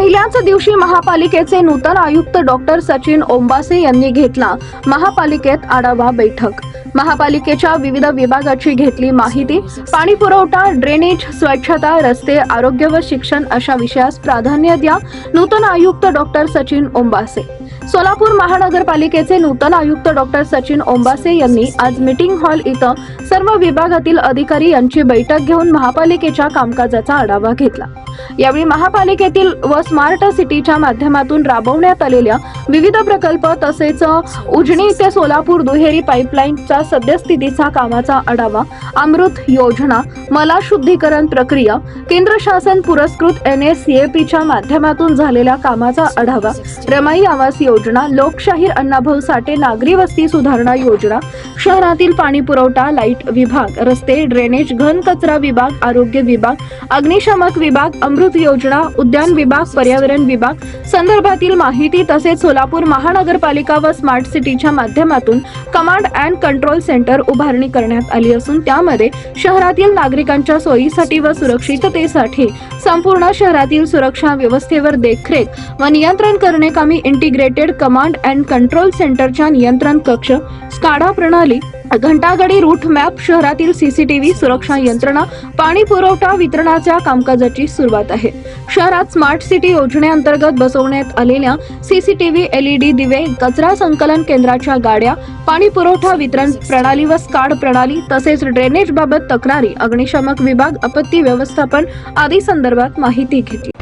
पहिल्याच दिवशी महापालिकेचे नूतन आयुक्त डॉक्टर सचिन ओंबासे यांनी घेतला महापालिकेत आढावा बैठक. महापालिकेच्या विविध विभागाची घेतली माहिती पाणी पुरवठा ड्रेनेज स्वच्छता रस्ते आरोग्य व शिक्षण अशा विषयास प्राधान्य द्या नूतन आयुक्त डॉक्टर सचिन ओंबासे. सोलापूर महानगरपालिकेचे नूतन आयुक्त डॉक्टर सचिन ओंबासे यांनी आज मीटिंग हॉल इथं सर्व विभागातील अधिकारी यांची बैठक घेऊन महापालिकेच्या कामकाजाचा आढावा घेतला. यावेळी महापालिकेतील व स्मार्ट सिटीच्या माध्यमातून राबवण्यात आलेल्या विविध प्रकल्प तसेच उजनी ते सोलापूर दुहेरी पाईपलाईनचा सद्यस्थितीचा कामाचा आढावा अमृत योजना मला शुद्धीकरण प्रक्रिया केंद्र शासन पुरस्कृत एन एस च्या माध्यमातून झालेल्या कामाचा आढावा रमाई आवास योजना लोकशाहीर अण्णाभाऊ साठे नागरी वस्ती सुधारणा योजना शहरातील पाणी पुरवठा लाइट विभाग रस्ते ड्रेनेज घन कचरा विभाग आरोग्य विभाग अग्निशामक विभाग अमृत योजना उद्यान विभाग पर्यावरण विभाग संदर्भातील माहिती तसेच सोलापूर महानगरपालिका व स्मार्ट सिटीच्या माध्यमातून कमांड अँड कंट्रोल सेंटर उभारणी करण्यात आली असून त्यामध्ये शहरातील नागरिकांच्या सोयीसाठी व सुरक्षिततेसाठी संपूर्ण शहरातील सुरक्षा व्यवस्थेवर देखरेख व नियंत्रण करणे कामी इंटिग्रेटेड कमांड अँड कंट्रोल सेंटरच्या नियंत्रण कक्ष स्काडा प्रणाली घंटागाडी रूट मॅप शहरातील सीसीटीव्ही सुरक्षा यंत्रणा पाणी पुरवठा वितरणाच्या कामकाजाची सुरुवात आहे. शहरात स्मार्ट सिटी योजनेअंतर्गत बसवण्यात आलेल्या सीसीटीव्ही एलईडी दिवे कचरा संकलन केंद्राच्या गाड्या पाणी पुरवठा वितरण प्रणाली व स्काड प्रणाली तसेच ड्रेनेज बाबत तक्रारी अग्निशामक विभाग आपत्ती व्यवस्थापन आदी संदर्भात माहिती घेतली.